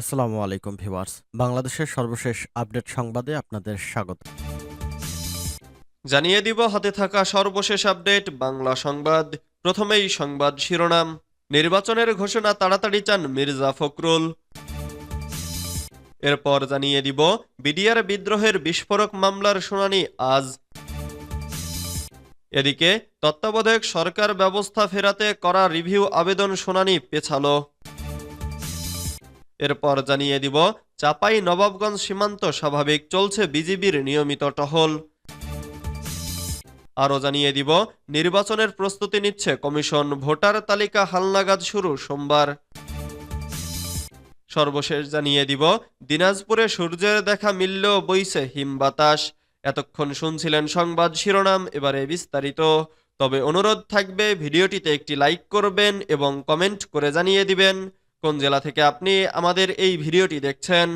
আসসালামু আলাইকুম ভিউয়ার্স। বাংলাদেশের সর্বশেষ আপডেট সংবাদে আপনাদের স্বাগত। জানিয়ে দিব, হাতে থাকা সর্বশেষ আপডেট, বাংলা সংবাদ। প্রথমেই সংবাদ শিরোনাম, নির্বাচনের ঘোষণা তাড়াতাড়ি চান মির্জা ফখরুল। এরপর জানিয়ে দিব, বিডিআর বিদ্রোহের বিস্ফোরক মামলার শুনানি আজ। এদিকে তত্ত্বাবধায়ক সরকার ব্যবস্থা ফেরাতে করা রিভিউ আবেদন শুনানি পেছালো। এরপর জানিয়ে দিব, চাপাই নবাবগঞ্জ সীমান্ত স্বাভাবিক চলছে বিজিবির নিয়মিত টহল। আরও জানিয়ে দিব, নির্বাচনের প্রস্তুতি নিচ্ছে কমিশন, ভোটার তালিকা হালনাগাদ শুরু সোমবার। সর্বশেষ জানিয়ে দিব, দিনাজপুরে সূর্যের দেখা মিললেও বইছে হিম বাতাস। এতক্ষণ শুনছিলেন সংবাদ শিরোনাম, এবারে বিস্তারিত। তবে অনুরোধ থাকবে, ভিডিওটিতে একটি লাইক করবেন এবং কমেন্ট করে জানিয়ে দিবেন। কোন জেলা থেকে আপনি আমাদের এই ভিডিওটি দেখছেন?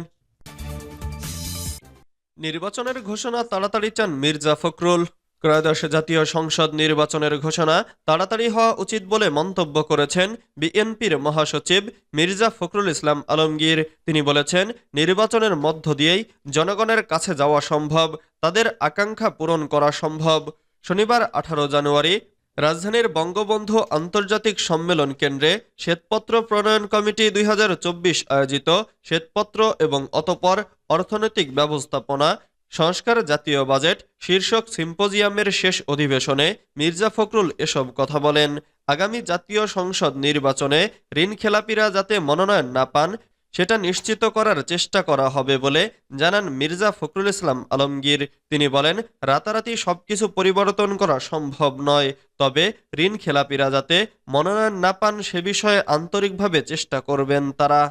নির্বাচনের ঘোষণা তাড়াতাড়ি চান মির্জা ফখরুল। ত্রয়োদশ জাতীয় সংসদ নির্বাচনের ঘোষণা তাড়াতাড়ি হওয়া উচিত বলে মন্তব্য করেছেন বিএনপির মহাসচিব মির্জা ফখরুল ইসলাম আলমগীর। তিনি বলেছেন, নির্বাচনের মধ্য দিয়েই জনগণের কাছে যাওয়া সম্ভব, তাদের আকাঙ্ক্ষা পূরণ করা সম্ভব। শনিবার আঠারো জানুয়ারি রাজধানীর বঙ্গবন্ধু আন্তর্জাতিক সম্মেলন কেন্দ্রে শ্বেতপত্র প্রণয়ন কমিটি দুই হাজার চব্বিশ আয়োজিত শ্বেতপত্র এবং অতপর অর্থনৈতিক ব্যবস্থাপনা, সংস্কার জাতীয় বাজেট, শীর্ষক সিম্পোজিয়ামের শেষ অধিবেশনে মির্জা ফখরুল এসব কথা বলেন। আগামী জাতীয় সংসদ নির্বাচনে ঋণ খেলাপিরা যাতে মনোনয়ন না পান সেটা নিশ্চিত করার চেষ্টা করা হবে বলে জানান মির্জা ফখরুল ইসলাম আলমগীর। তিনি বলেন, রাতারাতি সবকিছু পরিবর্তন করা সম্ভব নয়, তবে ঋণ খেলাপিরা যাতে মনোনয়ন না পান সে বিষয়ে আন্তরিকভাবে চেষ্টা করবেন তারা।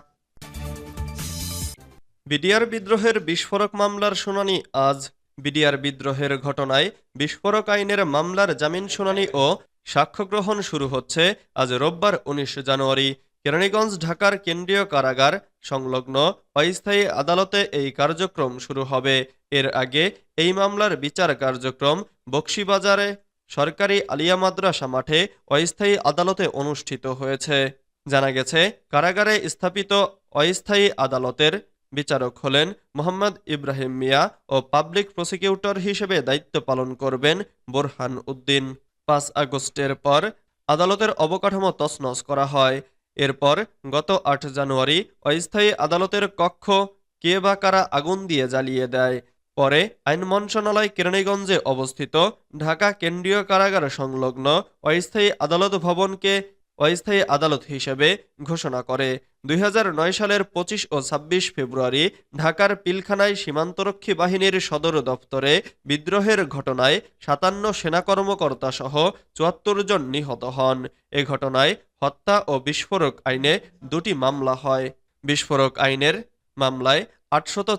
বিডিআর বিদ্রোহের বিস্ফোরক মামলার শুনানি আজ। বিডিআর বিদ্রোহের ঘটনায় বিস্ফোরক আইনের মামলার জামিন শুনানি ও সাক্ষ্য গ্রহণ শুরু হচ্ছে আজ রোববার উনিশ জানুয়ারি। কেরানীগঞ্জ ঢাকার কেন্দ্রীয় কারাগার সংলগ্ন অস্থায়ী আদালতে এই কার্যক্রম শুরু হবে। এর আগে এই মামলার বিচার কার্যক্রম বক্সিবাজারে সরকারি আলিয়া মাদ্রাসা মাঠে অস্থায়ী আদালতে অনুষ্ঠিত হয়েছে। জানা গেছে, কারাগারে স্থাপিত অস্থায়ী আদালতের বিচারক হলেন মোহাম্মদ ইব্রাহিম মিয়া ও পাবলিক প্রসিকিউটর হিসেবে দায়িত্ব পালন করবেন বোরহান উদ্দিন। পাঁচ আগস্টের পর আদালতের অবকাঠামো তছনছ করা হয়। এরপর গত আট জানুয়ারি অস্থায়ী আদালতের কক্ষ কে বা কারা আগুন দিয়ে জ্বালিয়ে দেয়। পরে আইন মন্ত্রণালয় কেরানীগঞ্জে অবস্থিত ঢাকা কেন্দ্রীয় কারাগার সংলগ্ন অস্থায়ী আদালত ভবনকে অস্থায়ী আদালত হিসেবে ঘোষণা করে। দুই হাজার নয় সালের পঁচিশ ও ছাব্বিশ ফেব্রুয়ারি ঢাকার পিলখানায় সীমান্তরক্ষী বাহিনীর সদর দপ্তরে বিদ্রোহের ঘটনায় সাতান্ন সেনা কর্মকর্তা সহ চুয়াত্তর জন নিহত হন। এ ঘটনায় হত্যা ও বিস্ফোরক আইনে দুটি মামলা হয়। বিস্ফোরক আইনের মামলায় আটশত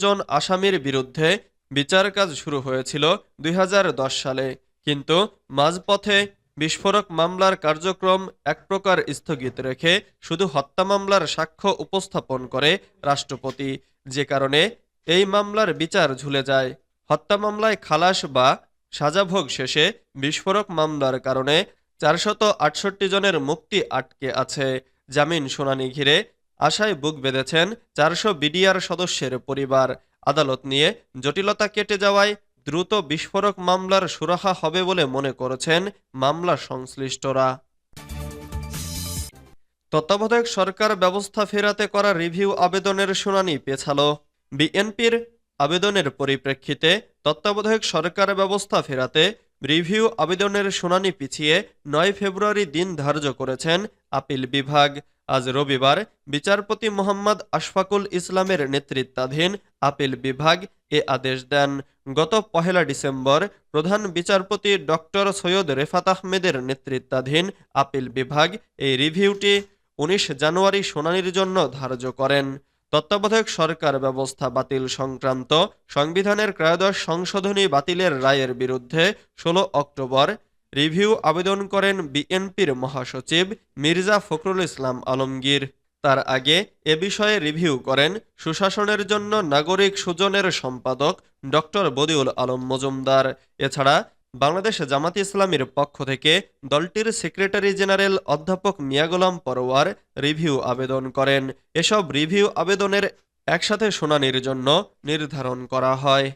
জন আসামির বিরুদ্ধে বিচার কাজ শুরু হয়েছিল দুই হাজার দশ সালে। কিন্তু মাঝপথে বিস্ফোরক মামলার কার্যক্রম এক প্রকার স্থগিত রেখে শুধু হত্যা মামলার সাক্ষ্য উপস্থাপন করে রাষ্ট্রপতি। যে কারণে এই মামলার বিচার ঝুলে যায়। হত্যা মামলায় খালাস বা সাজাভোগ শেষে বিস্ফোরক মামলার কারণে চারশত আটষট্টি জনের মুক্তি আটকে আছে। জামিন শুনানি ঘিরে আশায় বুক বেঁধেছেন চারশো বিডিআর সদস্যের পরিবার। আদালত নিয়ে জটিলতা কেটে যাওয়ায় দ্রুত বিস্ফোরক মামলার সুরাহা হবে বলে মনে করেছেন মামলা সংশ্লিষ্টরা। তত্ত্বাবধায়ক সরকার ব্যবস্থা ফেরাতে করা রিভিউ আবেদনের শুনানি পেছাল। বিএনপির আবেদনের পরিপ্রেক্ষিতে তত্ত্বাবধায়ক সরকার ব্যবস্থা ফেরাতে রিভিউ আবেদনের শুনানি পিছিয়ে নয় ফেব্রুয়ারি দিন ধার্য করেছেন আপিল বিভাগ। আজ রবিবার বিচারপতি মোহাম্মদ আশফাকুল ইসলামের নেতৃত্বাধীন আপিল বিভাগ এ আদেশ দেন। গত পহেলা ডিসেম্বর প্রধান বিচারপতি ডক্টর সৈয়দ রেফাত আহমেদের নেতৃত্বাধীন আপিল বিভাগ এই রিভিউটি উনিশ জানুয়ারি শুনানির জন্য ধার্য করেন। তত্ত্বাবধায়ক সরকার ব্যবস্থা বাতিল সংক্রান্ত সংবিধানের ক্রয়োদশ সংশোধনী বাতিলের রায়ের বিরুদ্ধে ষোলো অক্টোবর রিভিউ আবেদন করেন বিএনপির মহাসচিব মির্জা ফখরুল ইসলাম আলমগীর। তার আগে এ বিষয়ে রিভিউ করেন সুশাসনের জন্য নাগরিক সুজনের সম্পাদক ডক্টর বদিউল আলম মজুমদার। এছাড়া বাংলাদেশ জামাত ইসলামীর পক্ষ থেকে দলটির সেক্রেটারি জেনারেল অধ্যাপক মিয়া গোলাম পরোয়ার রিভিউ আবেদন করেন। এসব রিভিউ আবেদনের একসাথে শুনানির জন্য নির্ধারণ করা হয়।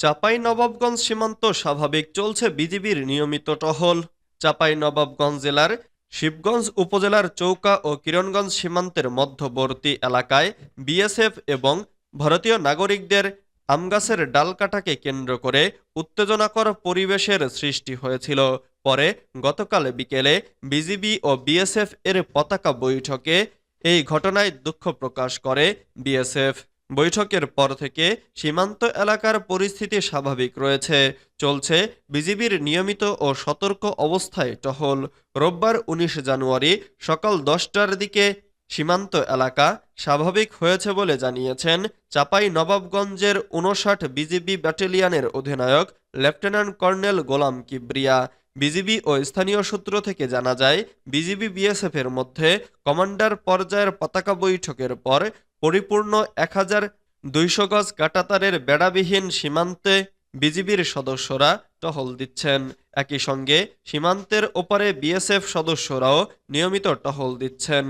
চাপাই নবাবগঞ্জ সীমান্ত স্বাভাবিক চলছে বিজিবির নিয়মিত টহল। চাপাই নবাবগঞ্জ জেলার শিবগঞ্জ উপজেলার চৌকা ও কিরণগঞ্জ সীমান্তের মধ্যবর্তী এলাকায় বিএসএফ এবং ভারতীয় নাগরিকদের আমগাছের ডাল কাটাকে কেন্দ্র করে উত্তেজনাকর পরিবেশের সৃষ্টি হয়েছিল। পরে গতকাল বিকেলে বিজিবি ও বিএসএফ এর পতাকা বৈঠকে এই ঘটনায় দুঃখ প্রকাশ করে বিএসএফ। বৈঠকের পর থেকে সীমান্ত এলাকার পরিস্থিতি স্বাভাবিক রয়েছে। চলছে বিজিবির নিয়মিত ও সতর্ক অবস্থায় টহল। রোববার উনিশ জানুয়ারি সকাল দশটার দিকে সীমান্ত এলাকা স্বাভাবিক হয়েছে বলে জানিয়েছেন চাপাই নবাবগঞ্জের উনষাট বিজিবি ব্যাটালিয়নের অধিনায়ক lieutenant colonel Golam Kibria. BGB ও স্থানীয় সূত্র থেকে জানা যায়, বিজিবি বিএসএফ এর মধ্যে কমান্ডার পর্যায়ের পতাকা বৈঠকের পর পরিপূর্ণ এক হাজার দুইশো গজ কাটাতারের বেড়াবিহীন সীমান্তে বিজিবির সদস্যরা টহল দিচ্ছেন। একই সঙ্গে সীমান্তের ওপারে বিএসএফ সদস্যরাও নিয়মিত টহল দিচ্ছেন।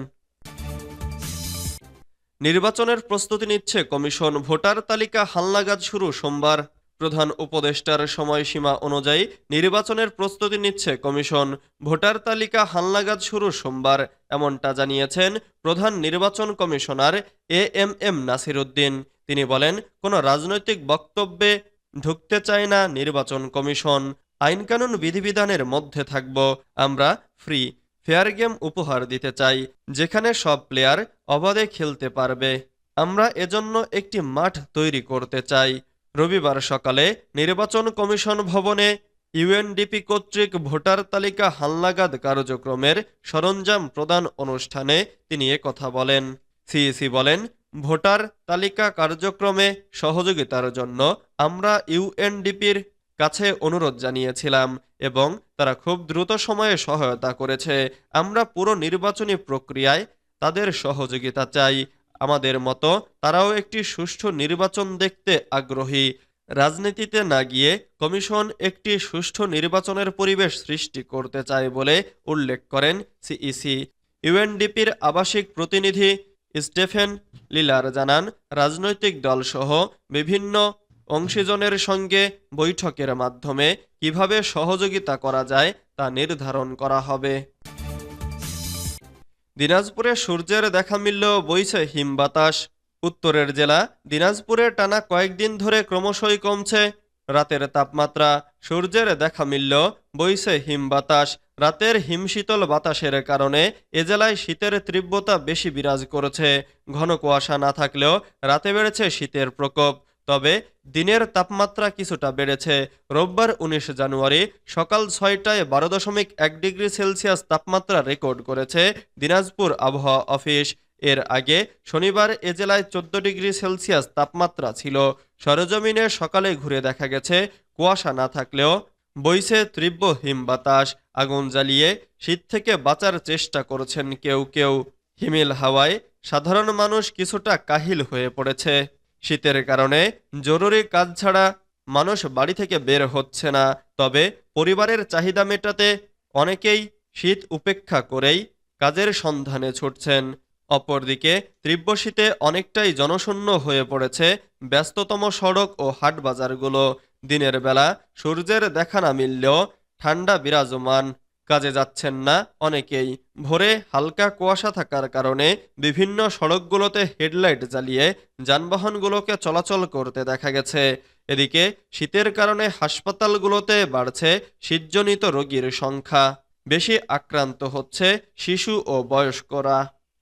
নির্বাচনের প্রস্তুতি নিচ্ছে কমিশন। ভোটার তালিকা হালনাগাদ শুরু সোমবার। প্রধান উপদেষ্টার সময়সীমা অনুযায়ী নির্বাচনের প্রস্তুতি নিচ্ছে কমিশন। ভোটার তালিকা হালনাগাদ শুরু সোমবার, এমনটা জানিয়েছেন প্রধান নির্বাচন commissioner A M M Nasir Uddin তিনি বলেন, কোনো রাজনৈতিক বক্তব্যে ঢুকতে চায় না নির্বাচন কমিশন। আইনকানুন বিধিবিধানের মধ্যে থাকব, আমরা ফ্রি ফেয়ার গেম উপহার দিতে চাই, যেখানে সব প্লেয়ার অবাধে খেলতে পারবে। আমরা এজন্য একটি মাঠ তৈরি করতে চাই। রবিবার সকালে নির্বাচন কমিশন ভবনে ইউএনডিপি কর্তৃক ভোটার তালিকা হালনাগাদ কার্যক্রমের সরঞ্জাম প্রদান অনুষ্ঠানে তিনি কথা বলেন। সিইসি বলেন, ভোটার তালিকা কার্যক্রমে সহযোগিতার জন্য আমরা ইউএনডিপির কাছে অনুরোধ জানিয়েছিলাম এবং তারা খুব দ্রুত সময়ে সহায়তা করেছে। আমরা পুরো নির্বাচনী প্রক্রিয়ায় তাদের সহযোগিতা চাই। আমাদের মতো তারাও একটি সুষ্ঠু নির্বাচন দেখতে আগ্রহী। রাজনীতিতে না গিয়ে কমিশন একটি সুষ্ঠু নির্বাচনের পরিবেশ সৃষ্টি করতে চায় বলে উল্লেখ করেন সিইসি। ইউএনডিপির আবাসিক প্রতিনিধি স্টেফেন লিলার জানান, রাজনৈতিক দলসহ বিভিন্ন অংশীজনের সঙ্গে বৈঠকের মাধ্যমে কীভাবে সহযোগিতা করা যায় তা নির্ধারণ করা হবে। দিনাজপুরে সূর্যের দেখা মিলল বইছে হিম বাতাস। উত্তরের জেলা, দিনাজপুরে টানা কয়েকদিন ধরে ক্রমশই কমছে। রাতের তাপমাত্রা, সূর্যের দেখা মিলল বইছে হিম বাতাস। রাতের হিমশীতল বাতাসের কারণে এ জেলায় শীতের তীব্রতা বেশি বিরাজ করেছে। ঘন কুয়াশা না থাকলেও রাতে বেড়েছে শীতের প্রকোপ। তবে দিনের তাপমাত্রা কিছুটা বেড়েছে। রোববার উনিশ জানুয়ারি সকাল ছয়টায় বারো দশমিক এক ডিগ্রি সেলসিয়াস তাপমাত্রা রেকর্ড করেছে দিনাজপুর আবহাওয়া অফিস। এর আগে শনিবার এ জেলায় চোদ্দ ডিগ্রি সেলসিয়াস তাপমাত্রা ছিল। সরজমিনে সকালে ঘুরে দেখা গেছে, কুয়াশা না থাকলেও বইছে তীব্র হিম বাতাস আগুন জ্বালিয়ে শীত থেকে বাঁচার চেষ্টা করছেন কেউ কেউ। হিমেল হাওয়ায় সাধারণ মানুষ কিছুটা কাহিল হয়ে পড়েছে। শীতের কারণে জরুরি কাজ ছাড়া মানুষ বাড়ি থেকে বের হচ্ছে না। তবে পরিবারের চাহিদা মেটাতে অনেকেই শীত উপেক্ষা করেই কাজের সন্ধানে ছুটছেন। অপরদিকে তীব্র শীতে অনেকটাই জনশূন্য হয়ে পড়েছে ব্যস্ততম সড়ক ও হাট বাজারগুলো দিনের বেলা সূর্যের দেখা না মিললেও ঠান্ডা বিরাজমান। কাজে যাচ্ছেন না। অনেকেই ভোরে হালকা কুয়াশা থাকার কারণে বিভিন্ন সড়কগুলোতে হেডলাইট জ্বালিয়ে যানবাহনগুলোকে চলাচল করতে দেখা গেছে। এদিকে শীতের কারণে হাসপাতালগুলোতে বাড়ছে শীতজনিত রোগীর সংখ্যা। বেশি আক্রান্ত হচ্ছে শিশু ও বয়স্করা।